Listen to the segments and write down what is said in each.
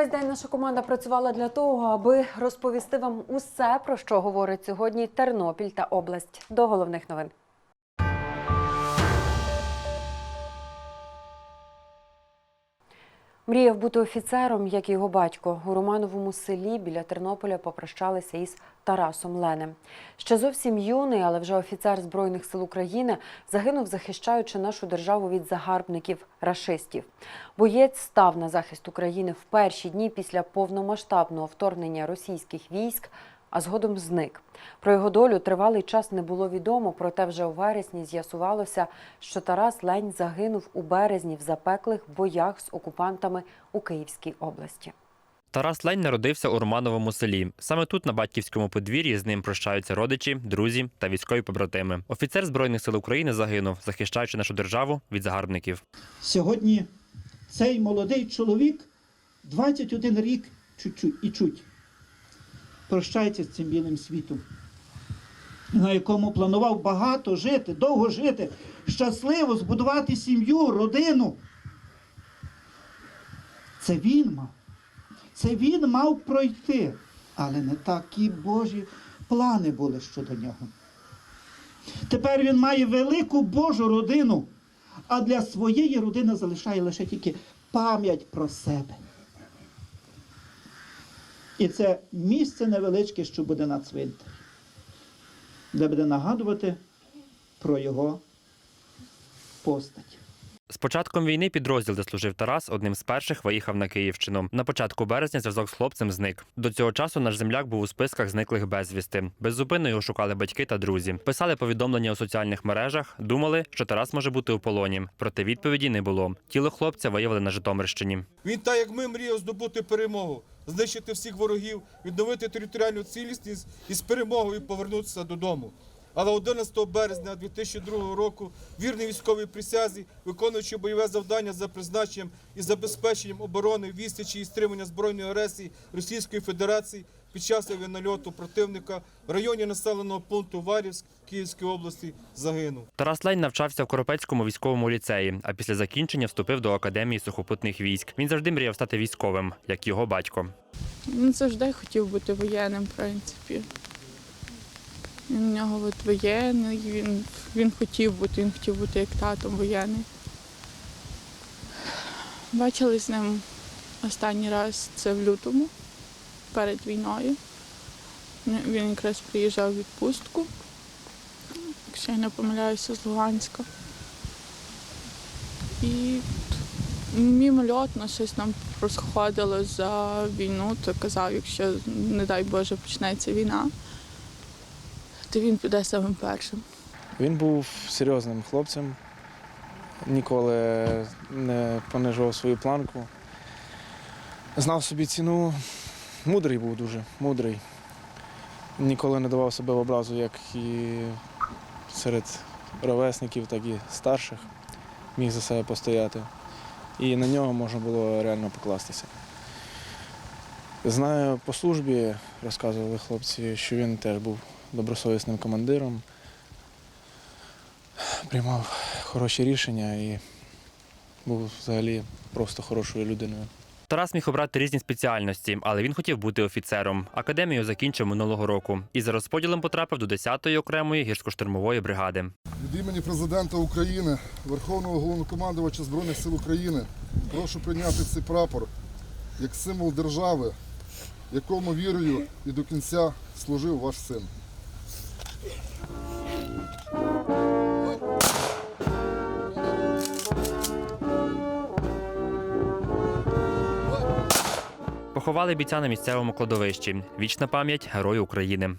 Весь день наша команда працювала для того, аби розповісти вам усе, про що говорить сьогодні Тернопіль та область. До головних новин. Мріяв бути офіцером, як і його батько. У Романовому селі біля Тернополя попрощалися із Тарасом Ленем. Ще зовсім юний, але вже офіцер Збройних сил України загинув, захищаючи нашу державу від загарбників рашистів. Боєць став на захист України в перші дні після повномасштабного вторгнення російських військ, а згодом зник. Про його долю тривалий час не було відомо, проте вже у вересні з'ясувалося, що Тарас Лень загинув у березні в запеклих боях з окупантами у Київській області. Тарас Лень народився у Романовому селі. Саме тут, на батьківському подвір'ї, з ним прощаються родичі, друзі та військові побратими. Офіцер Збройних сил України загинув, захищаючи нашу державу від загарбників. Сьогодні цей молодий чоловік 21 рік чуть-чуть і чуть прощається з цим білим світом, на якому планував багато жити, довго жити, щасливо збудувати сім'ю, родину. Це він мав. Це він мав пройти, але не такі Божі плани були щодо нього. Тепер він має велику Божу родину, а для своєї родини залишає лише тільки пам'ять про себе. І це місце невеличке, що буде на цвинтарі, де буде нагадувати про його постать. З початком війни підрозділ, де служив Тарас, одним з перших виїхав на Київщину. На початку березня зв'язок з хлопцем зник. До цього часу наш земляк був у списках зниклих безвісти. Беззупинно його шукали батьки та друзі. Писали повідомлення у соціальних мережах, думали, що Тарас може бути у полоні. Проте відповіді не було. Тіло хлопця виявили на Житомирщині. Він так як ми мріяв здобути перемогу, знищити всіх ворогів, відновити територіальну цілісність і з перемогою повернутися додому. Але 11 березня 2002 року вірний військовій присязі, виконуючи бойове завдання за призначенням і забезпеченням оборони, відсічі і стримання збройної агресії Російської Федерації під час авіанальоту противника в районі населеного пункту Варівськ Київської області загинув. Тарас Лень навчався в Коропецькому військовому ліцеї, а після закінчення вступив до академії сухопутних військ. Він завжди мріяв стати військовим, як його батько. Він завжди хотів бути воєнним, в принципі. Він у нього от воєнний, він, він хотів бути, він хотів бути як татом воєнний. Бачили з ним останній раз це в лютому, перед війною. Він якраз приїжджав в відпустку, якщо я не помиляюся, з Луганська. І мімольотно щось нам розходило за війну, то казав, якщо, не дай Боже, почнеться війна, то він піде самим першим. Він був серйозним хлопцем, ніколи не понижував свою планку. Знав собі ціну, мудрий був дуже, мудрий. Ніколи не давав себе в образу, як і серед ровесників, так і старших. Міг за себе постояти. І на нього можна було реально покластися. Знаю по службі, розказували хлопці, що він теж був добросовісним командиром, приймав хороші рішення і був взагалі просто хорошою людиною. Тарас міг обрати різні спеціальності, але він хотів бути офіцером. Академію закінчив минулого року і за розподілом потрапив до 10-ї окремої гірсько-штурмової бригади. Від імені президента України, Верховного головнокомандувача Збройних сил України, прошу прийняти цей прапор як символ держави, якому вірою і до кінця служив ваш син. Поховали бійця на місцевому кладовищі. Вічна пам'ять Герою України.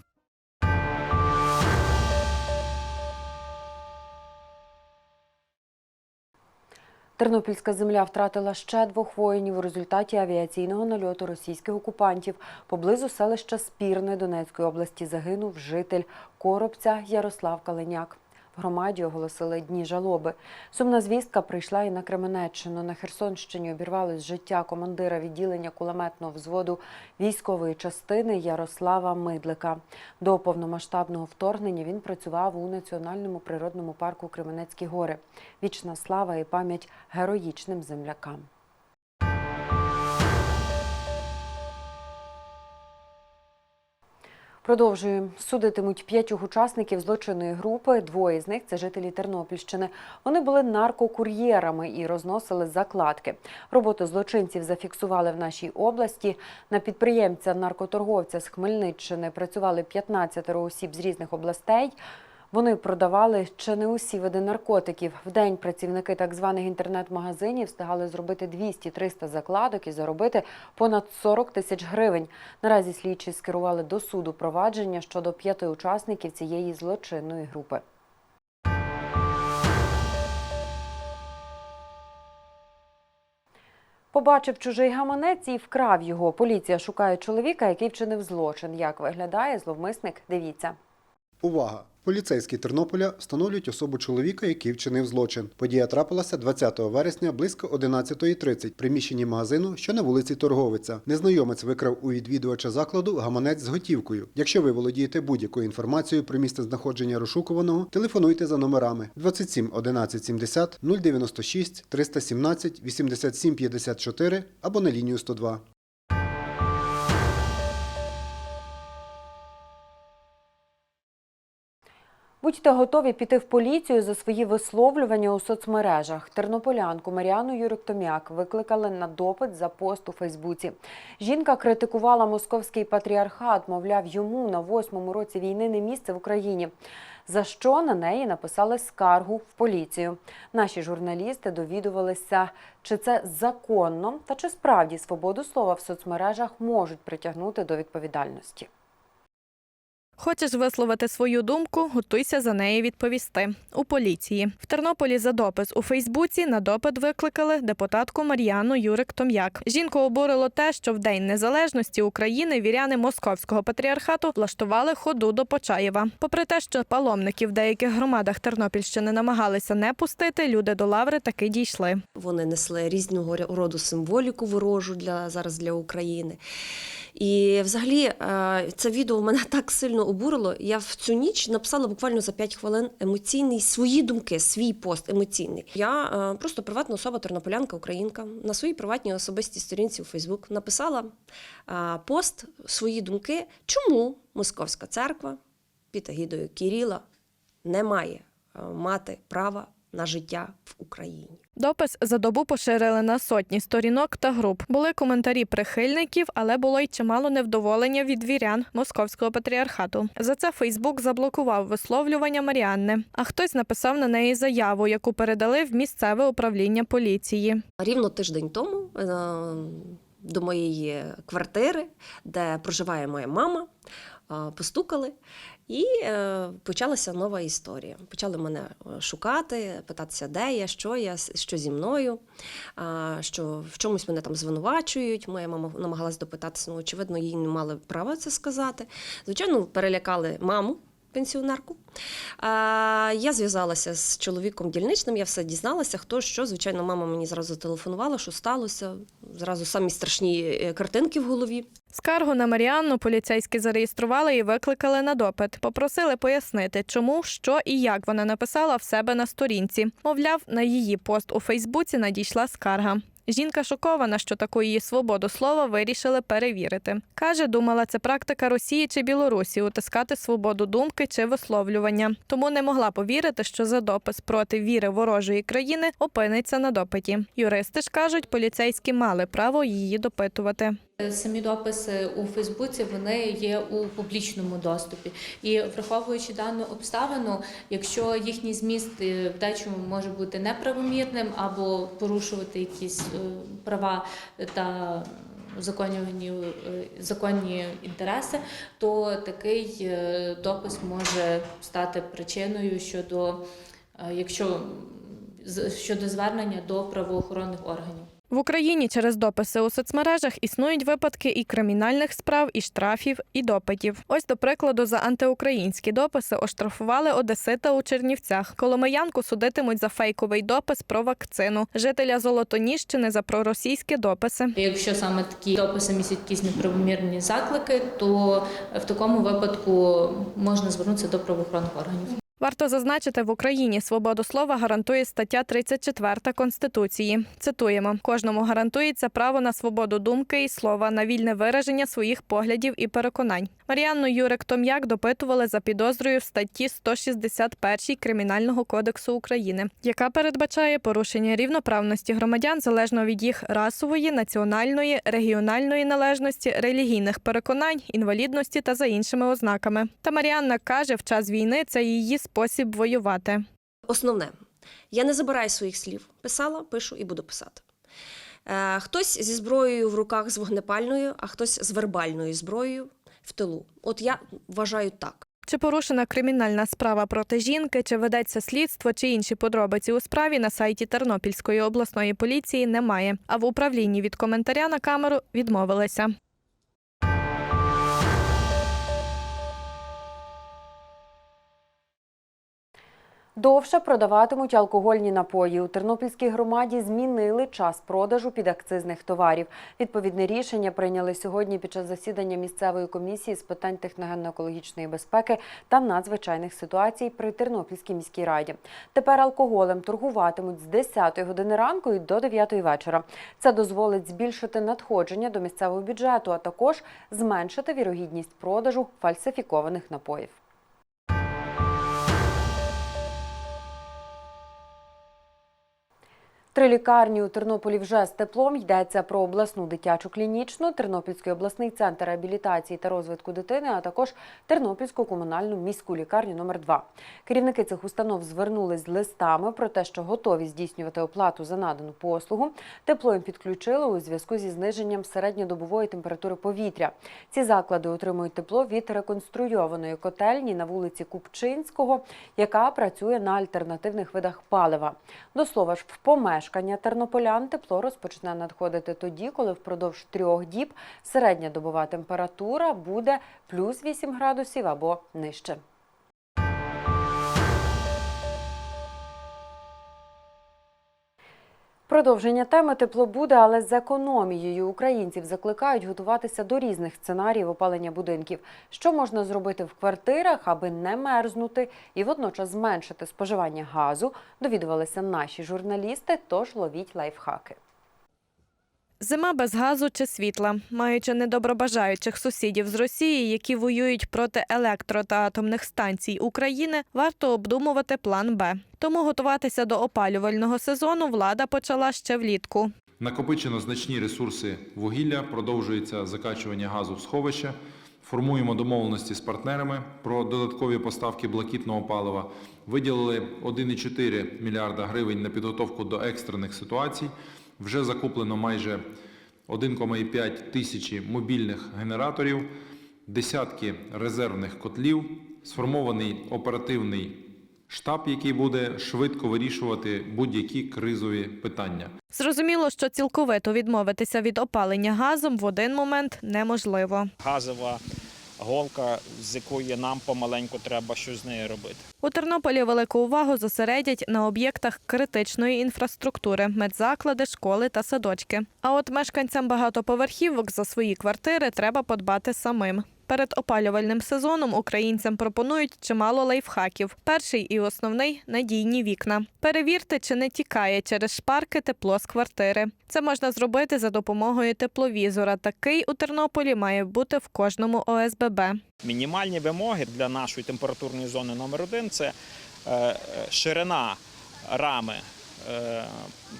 Тернопільська земля втратила ще двох воїнів у результаті авіаційного нальоту російських окупантів. Поблизу селища Спірне Донецької області загинув житель Коробця Ярослав Каленяк. В громаді оголосили дні жалоби. Сумна звістка прийшла і на Кременеччину. На Херсонщині обірвалось життя командира відділення кулеметного взводу військової частини Ярослава Мидлика. До повномасштабного вторгнення він працював у Національному природному парку Кременецькі гори. Вічна слава і пам'ять героїчним землякам. Продовжуємо. Судитимуть п'ятьох учасників злочинної групи. Двоє з них це жителі Тернопільщини. Вони були наркокур'єрами і розносили закладки. Роботу злочинців зафіксували в нашій області. На підприємця наркоторговця з Хмельниччини працювали 15 осіб з різних областей. Вони продавали ще не усі види наркотиків. В день працівники так званих інтернет-магазинів встигали зробити 200-300 закладок і заробити понад 40 тисяч гривень. Наразі слідчі скерували до суду провадження щодо п'яти учасників цієї злочинної групи. Побачив чужий гаманець і вкрав його. Поліція шукає чоловіка, який вчинив злочин. Як виглядає зловмисник? Дивіться. Увага! Поліцейські Тернополя встановлюють особу чоловіка, який вчинив злочин. Подія трапилася 20 вересня близько 11.30 в приміщенні магазину, що на вулиці Торговиця. Незнайомець викрав у відвідувача закладу гаманець з готівкою. Якщо ви володієте будь-якою інформацією про місце знаходження розшукуваного, телефонуйте за номерами 27 11 70 096 317 87 54 або на лінію 102. Будьте готові піти в поліцію за свої висловлювання у соцмережах. Тернополянку Маріану Юрик-Том'як викликали на допит за пост у Фейсбуці. Жінка критикувала московський патріархат, мовляв, йому на восьмому році війни не місце в Україні. За що на неї написали скаргу в поліцію. Наші журналісти довідувалися, чи це законно та чи справді свободу слова в соцмережах можуть притягнути до відповідальності. Хочеш висловити свою думку, готуйся за неї відповісти. У поліції в Тернополі за допис у Фейсбуці на допит викликали депутатку Мар'яну Юрик Том'як. Жінку обурило те, що в День Незалежності України віряни московського патріархату влаштували ходу до Почаєва. Попри те, що паломників в деяких громадах Тернопільщини намагалися не пустити, люди до лаври таки дійшли. Вони несли різного роду символіку ворожу для зараз для України. І взагалі е, це відео мене так сильно обурило. Я в цю ніч написала буквально за 5 хвилин емоційний свої думки, свій пост емоційний. Я е, просто приватна особа, тернополянка, українка на своїй приватній особистій сторінці у Фейсбук написала е, пост свої думки, чому московська церква під агідою Кіріла не має мати права на життя в Україні. Допис за добу поширили на сотні сторінок та груп. Були коментарі прихильників, але було й чимало невдоволення від вірян московського патріархату. За це Фейсбук заблокував висловлювання Маріанни. А хтось написав на неї заяву, яку передали в місцеве управління поліції. Рівно тиждень тому е, до моєї квартири, де проживає моя мама, е, постукали. І е, почалася нова історія. Почали мене е, шукати, питатися, де я, що я, що зі мною, що в чомусь мене там звинувачують. Моя мама намагалась допитатися, ну, очевидно, їй не мали права це сказати. Звичайно, перелякали маму. Пенсіонерку. Я зв'язалася з чоловіком дільничним, я все дізналася, хто що. Звичайно, мама мені зразу телефонувала, що сталося. Зразу самі страшні е, картинки в голові. Скаргу на Маріанну поліцейські зареєстрували і викликали на допит. Попросили пояснити, чому, що і як вона написала в себе на сторінці. Мовляв, на її пост у Фейсбуці надійшла скарга. Жінка шокована, що таку її свободу слова вирішили перевірити. Каже, думала, це практика Росії чи Білорусі утискати свободу думки чи висловлювання. Тому не могла повірити, що за допис проти віри ворожої країни опиниться на допиті. Юристи ж кажуть, поліцейські мали право її допитувати. Самі дописи у Фейсбуці вони є у публічному доступі, і враховуючи дану обставину, якщо їхній зміст е, в дечому може бути неправомірним або порушувати якісь права та законні, е, законні інтереси, то такий е, допис може стати причиною щодо е, якщо щодо звернення до правоохоронних органів. В Україні через дописи у соцмережах існують випадки і кримінальних справ, і штрафів, і допитів. Ось до прикладу, за антиукраїнські дописи оштрафували Одесита у Чернівцях. Коломиянку судитимуть за фейковий допис про вакцину, жителя Золотоніщини за проросійські дописи. Якщо саме такі дописи містять якісь неправомірні заклики, то в такому випадку можна звернутися до правоохоронних органів. Варто зазначити, в Україні свободу слова гарантує стаття 34 Конституції. Цитуємо: кожному гарантується право на свободу думки і слова, на вільне вираження своїх поглядів і переконань. Мар'янну Юрик Том'як допитували за підозрою в статті 161 Кримінального кодексу України, яка передбачає порушення рівноправності громадян залежно від їх расової, національної, регіональної належності, релігійних переконань, інвалідності та за іншими ознаками. Та Мар'янна каже, в час війни це її спосіб воювати. Основне, я не забираю своїх слів. Писала, пишу і буду писати. Е, хтось зі зброєю в руках з вогнепальною, а хтось з вербальною зброєю в тилу. От я вважаю так. Чи порушена кримінальна справа проти жінки, чи ведеться слідство, чи інші подробиці у справі на сайті Тернопільської обласної поліції немає. А в управлінні від коментаря на камеру відмовилися. Довше продаватимуть алкогольні напої. У Тернопільській громаді змінили час продажу підакцизних товарів. Відповідне рішення прийняли сьогодні під час засідання місцевої комісії з питань техногенно-екологічної безпеки та надзвичайних ситуацій при Тернопільській міській раді. Тепер алкоголем торгуватимуть з 10 години ранку і до 9 вечора. Це дозволить збільшити надходження до місцевого бюджету, а також зменшити вірогідність продажу фальсифікованих напоїв. Три лікарні у Тернополі вже з теплом йдеться про обласну дитячу клінічну, Тернопільський обласний центр реабілітації та розвитку дитини, а також Тернопільську комунальну міську лікарню номер 2 Керівники цих установ звернулись з листами про те, що готові здійснювати оплату за надану послугу. Тепло їм підключили у зв'язку зі зниженням середньодобової температури повітря. Ці заклади отримують тепло від реконструйованої котельні на вулиці Купчинського, яка працює на альтернативних видах палива. До слова ж, в помешкання тернополян тепло розпочне надходити тоді, коли впродовж трьох діб середня добова температура буде плюс 8 градусів або нижче. Продовження теми тепло буде, але з економією українців закликають готуватися до різних сценаріїв опалення будинків. Що можна зробити в квартирах, аби не мерзнути і водночас зменшити споживання газу, довідувалися наші журналісти. Тож ловіть лайфхаки. Зима без газу чи світла, маючи недобробажаючих сусідів з Росії, які воюють проти електро та атомних станцій України, варто обдумувати план Б. Тому готуватися до опалювального сезону влада почала ще влітку. Накопичено значні ресурси вугілля, продовжується закачування газу в сховища. Формуємо домовленості з партнерами про додаткові поставки блакитного палива. Виділили 1,4 мільярда гривень на підготовку до екстрених ситуацій. Вже закуплено майже 1,5 тисячі мобільних генераторів, десятки резервних котлів, сформований оперативний штаб, який буде швидко вирішувати будь-які кризові питання. Зрозуміло, що цілковито відмовитися від опалення газом в один момент неможливо. газова голка, з якої нам помаленьку треба щось з нею робити. У Тернополі велику увагу зосередять на об'єктах критичної інфраструктури, медзаклади, школи та садочки. А от мешканцям багатоповерхівок за свої квартири треба подбати самим. Перед опалювальним сезоном українцям пропонують чимало лайфхаків. Перший і основний надійні вікна. Перевірте, чи не тікає через шпарки тепло з квартири. Це можна зробити за допомогою тепловізора. Такий у Тернополі має бути в кожному ОСББ. Мінімальні вимоги для нашої температурної зони номер один це е, ширина рами е,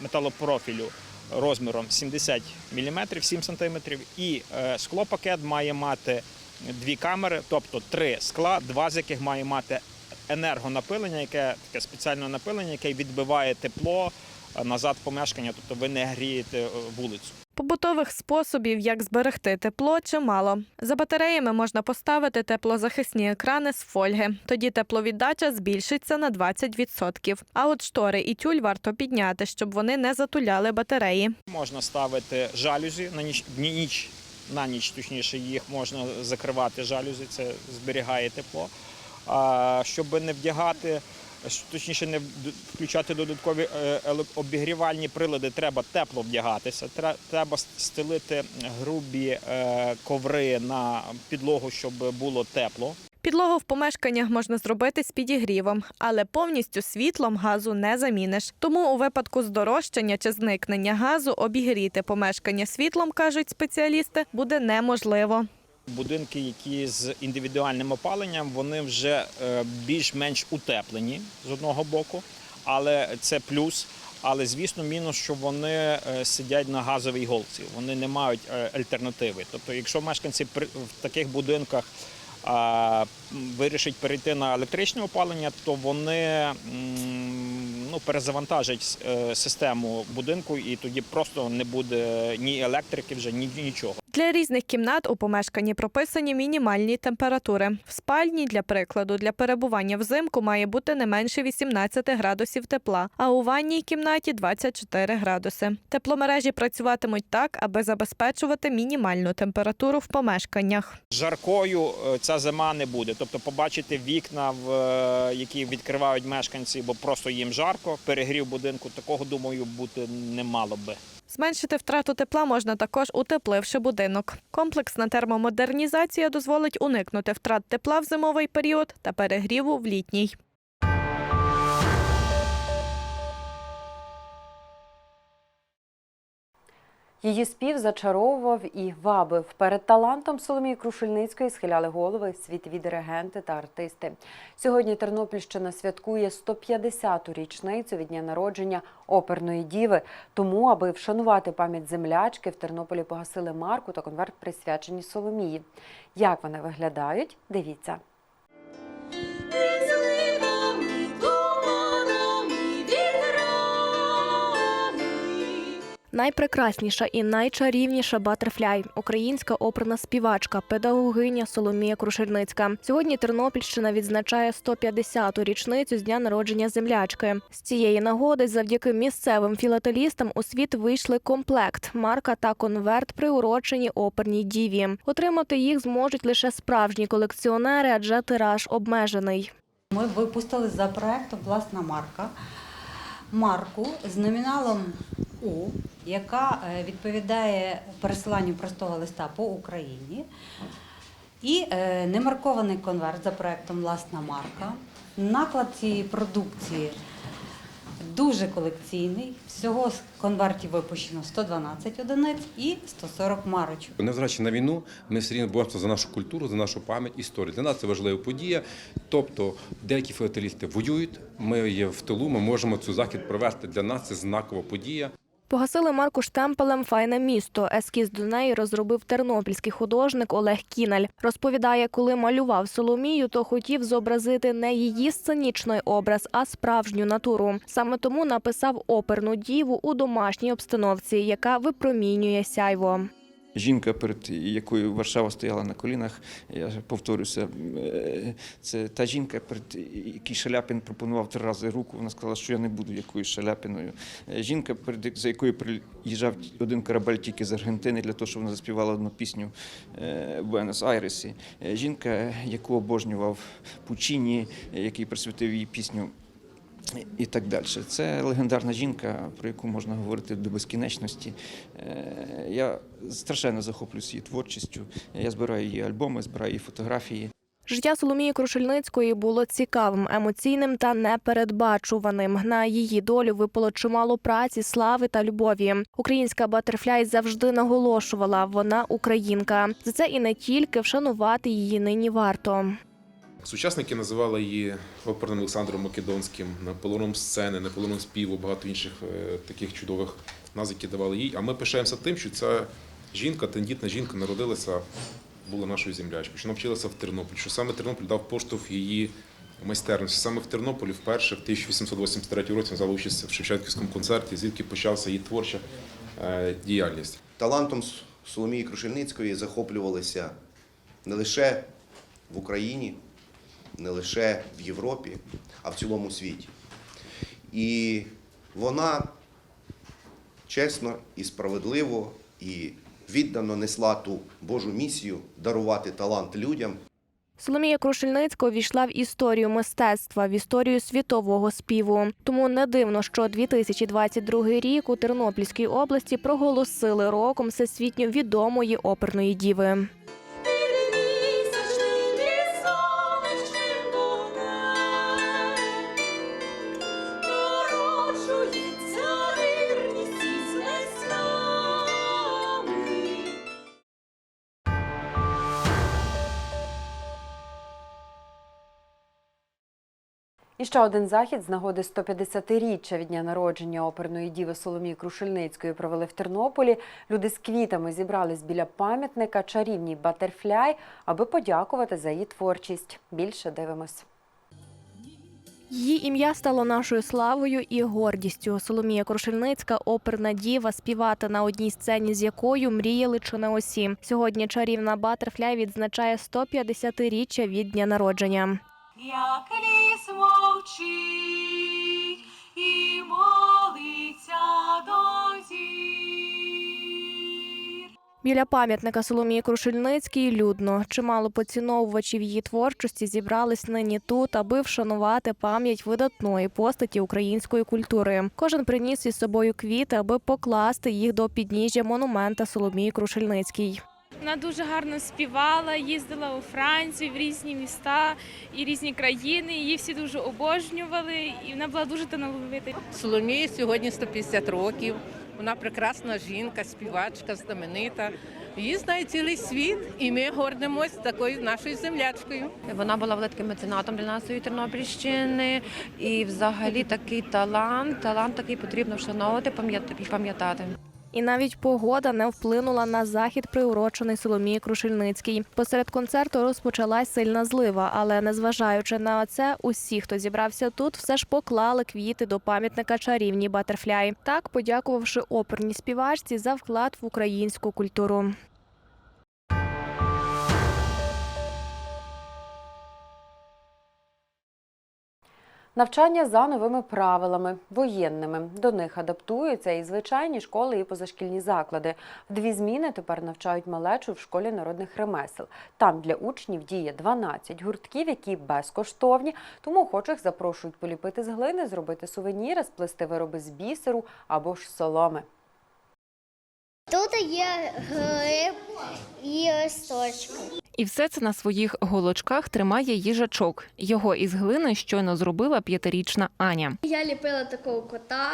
металопрофілю розміром 70 мм, 7 см, і е, склопакет має мати дві камери, тобто три скла, два з яких має мати енергонапилення, яке таке спеціальне напилення, яке відбиває тепло е, назад в помешкання, тобто ви не грієте е, вулицю. Побутових способів, як зберегти тепло, чимало. За батареями можна поставити теплозахисні екрани з фольги. Тоді тепловіддача збільшиться на 20%. А от штори і тюль варто підняти, щоб вони не затуляли батареї. Можна ставити жалюзі на ніч, ніч на ніч, точніше, їх можна закривати жалюзі, це зберігає тепло. А щоб не вдягати, точніше, не включати додаткові е, обігрівальні прилади, треба тепло вдягатися. Тре- Треба стелити грубі е, коври на підлогу, щоб було тепло. Підлогу в помешканнях можна зробити з підігрівом, але повністю світлом газу не заміниш. Тому у випадку здорожчання чи зникнення газу обігріти помешкання світлом, кажуть спеціалісти, буде неможливо. Будинки, які з індивідуальним опаленням, вони вже е, більш-менш утеплені з одного боку, але це плюс. Але звісно, мінус, що вони е, сидять на газовій голці, вони не мають е, альтернативи. Тобто, якщо мешканці в таких будинках м, перейти на електричне опалення, то вони ну, перезавантажать е, систему будинку, і тоді просто не буде ні електрики, вже ні нічого. Для різних кімнат у помешканні прописані мінімальні температури. В спальні, для прикладу, для перебування взимку має бути не менше 18 градусів тепла, а у ванній кімнаті 24 градуси. Тепломережі працюватимуть так, аби забезпечувати мінімальну температуру в помешканнях. Жаркою е, ця зима не буде. Тобто побачити вікна, е, які відкривають мешканці, бо просто їм жарко, перегрів будинку, такого, думаю, бути не мало би. Зменшити втрату тепла можна також утепливши будинок. Комплексна термомодернізація дозволить уникнути втрат тепла в зимовий період та перегріву в літній. Її спів зачаровував і вабив. Перед талантом Соломії Крушельницької схиляли голови світові диригенти та артисти. Сьогодні Тернопільщина святкує 150-ту річницю від дня народження оперної діви. Тому, аби вшанувати пам'ять землячки, в Тернополі погасили марку та конверт присвячені Соломії. Як вони виглядають? Дивіться. Найпрекрасніша і найчарівніша Батерфляй – українська оперна співачка, педагогиня Соломія Крушельницька. Сьогодні Тернопільщина відзначає 150-ту річницю з дня народження землячки. З цієї нагоди, завдяки місцевим філателістам, у світ вийшли комплект, марка та конверт, приурочені оперній діві. Отримати їх зможуть лише справжні колекціонери, адже тираж обмежений. Ми випустили за проектом власна марка. Марку з номіналом У, яка е, відповідає пересиланню простого листа по Україні. І е, немаркований конверт за проектом Власна марка. Наклад цієї продукції дуже колекційний. Всього з конвертів випущено 112 одиниць і 140 марочок. Незважаючи на війну, ми все рівно боремося за нашу культуру, за нашу пам'ять, історію. Для нас це важлива подія. Тобто, деякі філателісти воюють. Ми є в тилу. Ми можемо цю захід провести. Для нас це знакова подія. Погасили марку штемпелем Файне місто. Ескіз до неї розробив тернопільський художник Олег Кіналь. Розповідає, коли малював Соломію, то хотів зобразити не її сценічний образ, а справжню натуру. Саме тому написав оперну діву у домашній обстановці, яка випромінює сяйво. Жінка, перед якою Варшава стояла на колінах, я повторюся, е, це та жінка, перед якій Шаляпін пропонував три рази руку. Вона сказала, що я не буду якоюсь Шаляпіною. Е, Жінка, перед за якою приїжджав один корабель тільки з Аргентини для того, щоб вона заспівала одну пісню в Буенос-Айресі. Е, Жінка, яку обожнював Пучіні, який присвятив їй пісню і так далі. Це легендарна жінка, про яку можна говорити до безкінечності. Е, Я страшенно захоплююсь її творчістю. Я збираю її альбоми, збираю її фотографії. Життя Соломії Крушельницької було цікавим, емоційним та непередбачуваним. На її долю випало чимало праці, слави та любові. Українська Батерфляй завжди наголошувала, вона українка. За це і не тільки вшанувати її нині варто. Сучасники називали її оперним Олександром Македонським, Наполеоном сцени, Наполеоном співу, багато інших е, таких чудових назв, які давали їй. А ми пишаємося тим, що ця жінка, тендітна жінка, народилася, була нашою землячкою, що навчилася в Тернополі, що саме Тернопіль дав поштовх її майстерності. Саме в Тернополі вперше в 1883 році взяла участь в Шевченківському концерті, звідки почалася її творча е, діяльність. Талантом Соломії Крушельницької захоплювалися не лише в Україні, не лише в Європі, а в цілому світі. І вона чесно і справедливо і віддано несла ту Божу місію дарувати талант людям. Соломія Крушельницька увійшла в історію мистецтва, в історію світового співу. Тому не дивно, що 2022 рік у Тернопільській області проголосили роком всесвітньо відомої оперної діви. І ще один захід з нагоди 150-річчя від дня народження оперної діви Соломії Крушельницької провели в Тернополі. Люди з квітами зібрались біля пам'ятника чарівній Батерфляй, аби подякувати за її творчість. Більше дивимось. Її ім'я стало нашою славою і гордістю. Соломія Крушельницька, оперна діва, співати на одній сцені, з якою мріяли чи не усі. Сьогодні чарівна Батерфляй відзначає 150-річчя від дня народження. Як ліс мовчить і молиться до. Біля пам'ятника Соломії Крушельницькій людно. Чимало поціновувачів її творчості зібрались нині тут, аби вшанувати пам'ять видатної постаті української культури. Кожен приніс із собою квіти, аби покласти їх до підніжжя монумента Соломії Крушельницькій. Вона дуже гарно співала, їздила у Францію в різні міста і різні країни. Її всі дуже обожнювали, і вона була дуже талановита. Соломії сьогодні 150 років. Вона прекрасна жінка, співачка, знаменита. Її знає цілий світ, і ми гордимось такою нашою землячкою. Вона була великим меценатом для нашої Тернопільщини. І взагалі такий талант, талант такий потрібно вшановувати і пам'ятати. І навіть погода не вплинула на захід, приурочений Соломії Крушельницькій. Посеред концерту розпочалась сильна злива, але незважаючи на це, усі, хто зібрався тут, все ж поклали квіти до пам'ятника чарівні Батерфляй, так подякувавши оперній співачці за вклад в українську культуру. Навчання за новими правилами, воєнними. До них адаптуються і звичайні школи, і позашкільні заклади. Дві зміни тепер навчають малечу в школі народних ремесел. Там для учнів діє 12 гуртків, які безкоштовні, тому охочих запрошують поліпити з глини, зробити сувеніри, сплести вироби з бісеру або ж соломи. Тут є гриб і листочки. І все це на своїх голочках тримає їжачок. Його із глини щойно зробила п'ятирічна Аня. Я ліпила такого кота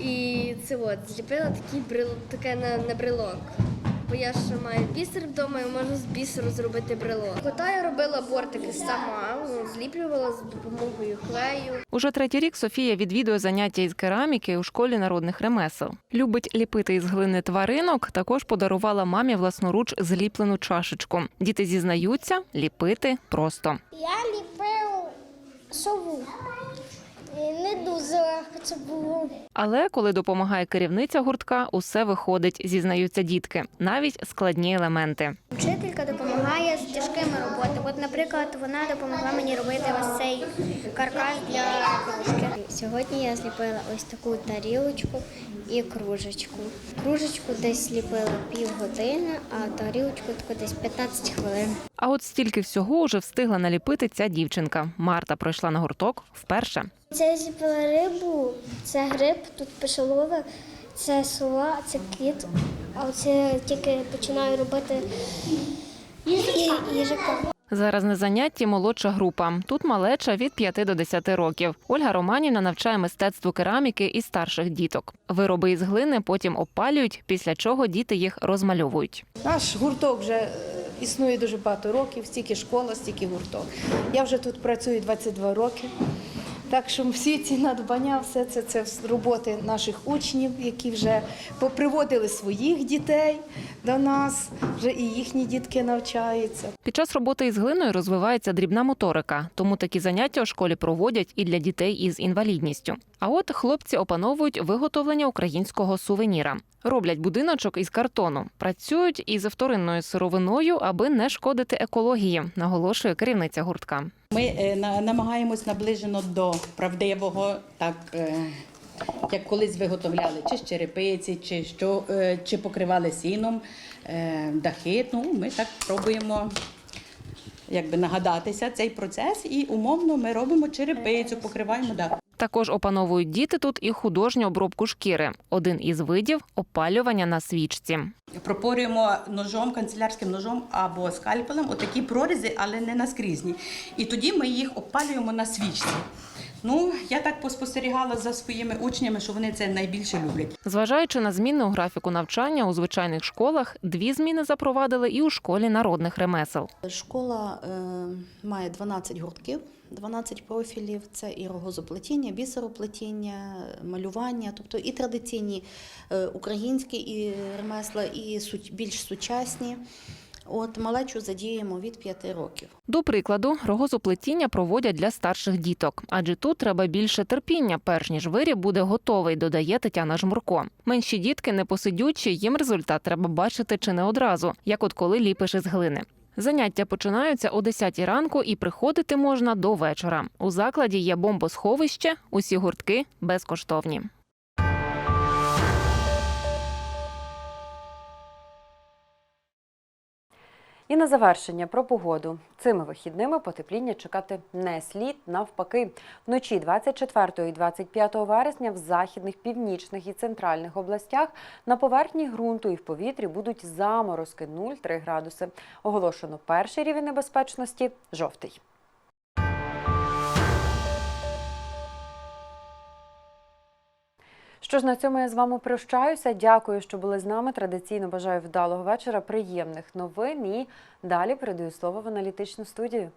і це от зліпила такий брил, таке на, на брелок. Бо я ще маю бісер вдома і можу з бісеру зробити брелок. Кота я робила бортики сама, ну, зліплювала з допомогою клею. Уже третій рік Софія відвідує заняття із кераміки у школі народних ремесел. Любить ліпити із глини тваринок. Також подарувала мамі власноруч зліплену чашечку. Діти зізнаються, ліпити просто. Я ліпив сову. І не дуже легко це було. Але коли допомагає керівниця гуртка, усе виходить, зізнаються дітки, навіть складні елементи. Вчителька допомагає з тяжкими роботами. От, наприклад, вона допомогла мені робити ось цей каркас для кружки. Сьогодні я зліпила ось таку тарілочку і кружечку. Кружечку десь зліпила півгодини, а тарілочку таку десь 15 хвилин. А от стільки всього вже встигла наліпити ця дівчинка. Марта пройшла на гурток вперше. Це я рибу, це гриб, тут пешолове, це сова, це кіт. А оце тільки починаю робити і- їжака. Зараз на занятті молодша група. Тут малеча від 5 до 10 років. Ольга Романівна навчає мистецтву кераміки і старших діток. Вироби із глини потім опалюють, після чого діти їх розмальовують. Наш гурток вже е, існує дуже багато років, стільки школа, стільки гурток. Я вже тут працюю 22 роки. Так що всі ці надбання, все це, це роботи наших учнів, які вже поприводили своїх дітей до нас, вже і їхні дітки навчаються. Під час роботи із глиною розвивається дрібна моторика, тому такі заняття у школі проводять і для дітей із інвалідністю. А от хлопці опановують виготовлення українського сувеніра. Роблять будиночок із картону, працюють із вторинною сировиною, аби не шкодити екології, наголошує керівниця гуртка. Ми е, на- намагаємось наближено до правдивого, так е, як колись виготовляли чи з черепиці, чи що, е, чи покривали сіном дахи. Ну, ми так пробуємо якби нагадатися цей процес, і умовно ми робимо черепицю, покриваємо дах. Також опановують діти тут і художню обробку шкіри. Один із видів опалювання на свічці. Пропорюємо ножом, канцелярським ножом або скальпелем отакі прорізи, але не наскрізні. І тоді ми їх опалюємо на свічці. Ну, я так поспостерігала за своїми учнями, що вони це найбільше люблять. Зважаючи на зміни графіку навчання у звичайних школах, дві зміни запровадили і у школі народних ремесел. Школа е, має 12 гуртків 12 профілів. Це і рогозоплетіння, бісероплетіння, малювання, тобто і традиційні е, українські і ремесла, і суть- більш сучасні. От малечу задіємо від 5 років. До прикладу, рогозоплетіння проводять для старших діток, адже тут треба більше терпіння, перш ніж виріб буде готовий, додає Тетяна Жмурко. Менші дітки непосидючі, їм результат треба бачити чи не одразу, як от коли ліпиш із глини. Заняття починаються о 10 ранку і приходити можна до вечора. У закладі є бомбосховище, усі гуртки безкоштовні. І на завершення про погоду. Цими вихідними потепління чекати не слід, навпаки. Вночі 24 і 25 вересня в західних, північних і центральних областях на поверхні ґрунту і в повітрі будуть заморозки 0,3 градуси. Оголошено перший рівень небезпечності – жовтий. Що ж, на цьому я з вами прощаюся. Дякую, що були з нами. Традиційно бажаю вдалого вечора, приємних новин і далі передаю слово в аналітичну студію.